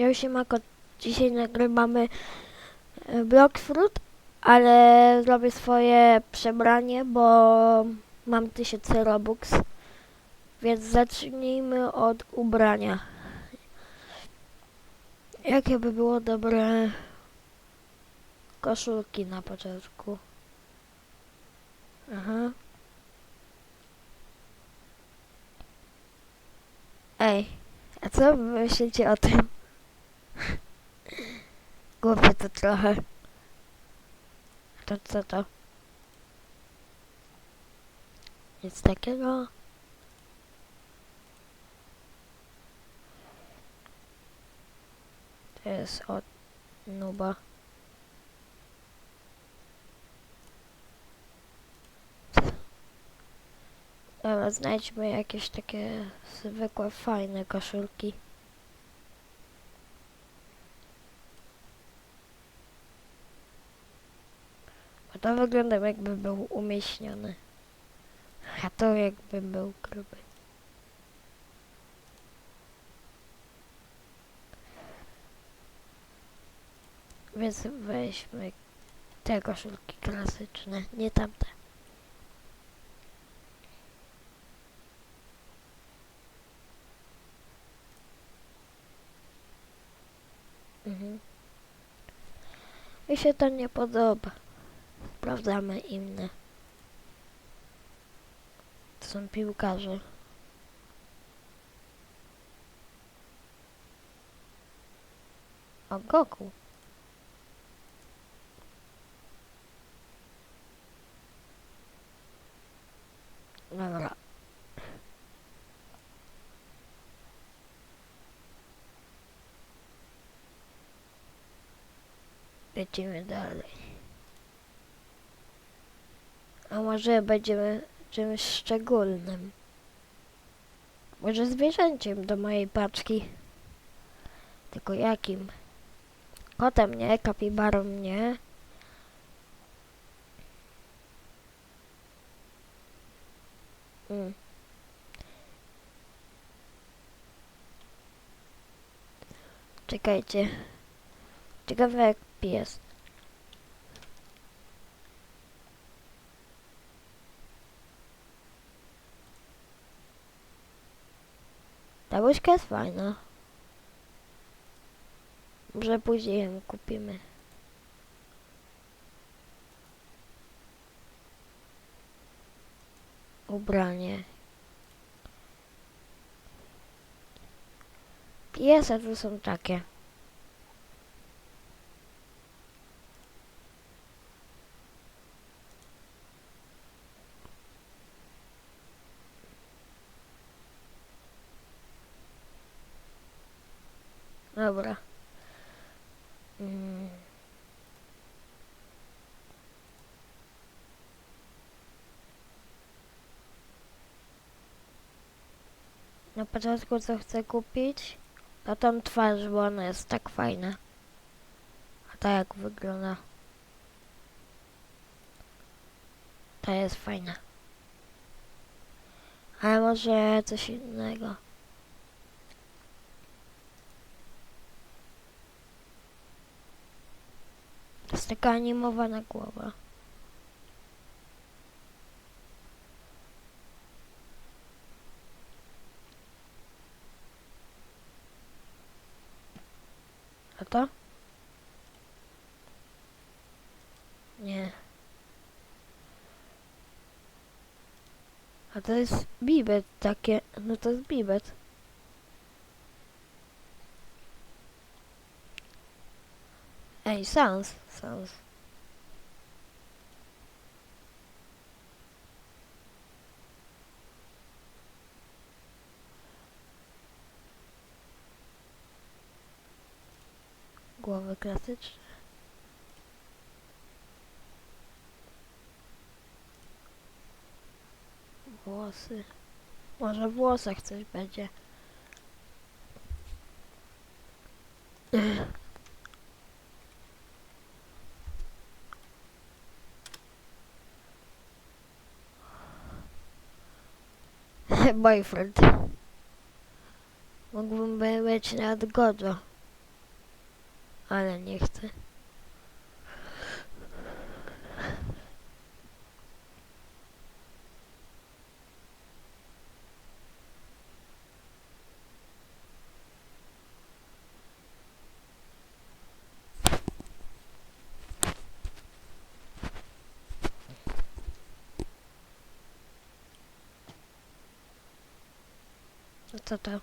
Ja Siemako, dzisiaj nagrywamy e, Blockfruit, ale zrobię swoje przebranie, bo mam 1000 Robux. Więc zacznijmy od ubrania. Jakie by było dobre koszulki na początku? Aha. Ej, a co myślicie o tym? Głupie to trochę. To co to? Nic takiego. To jest od nuba. Dobra, znajdźmy jakieś takie zwykłe, fajne koszulki. To wygląda jakby był umieśniony. A to jakby był gruby. Więc weźmy te koszulki klasyczne, nie tamte. Mhm. Mi się to nie podoba. Sprawdzamy inne. To są piłkarze. O, Goku. Dobra. Lecimy dalej. A może będziemy czymś szczególnym? Może zwierzęciem do mojej paczki? Tylko jakim? Kotem nie, kapibarą nie. Mm. Czekajcie. Ciekawe jak pies. Ta łyżka jest fajna. Może później ją kupimy. Ubranie. Piese tu są takie. Dobra. Mm. Na początku co chcę kupić, to tą twarz, bo ona jest tak fajna. A ta jak wygląda. Ta jest fajna. Ale może coś innego. Taka animowana głowa. A to? Nie. A to jest bibet takie, no to jest bibet. Ej, sans, sans. Głowy klasyczne. Włosy. Może w włosach coś będzie. boyfriend. Mógłbym być nawet godo. Ale nie chcę. Co to?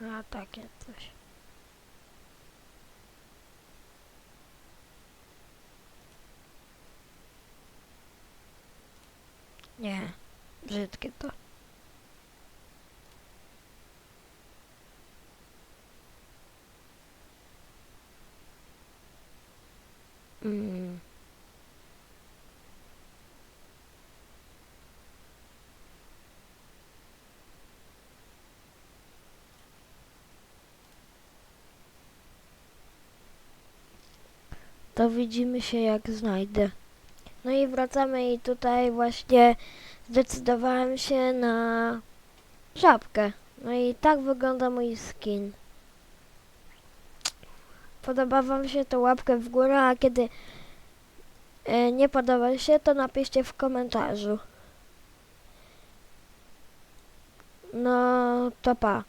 A takie coś. Nie, brzydkie to. Mm. To widzimy się jak znajdę. No i wracamy i tutaj właśnie zdecydowałem się na żabkę. No i tak wygląda mój skin. Podoba wam się to łapkę w górę, a kiedy e, nie podoba się, to napiszcie w komentarzu. No to pa.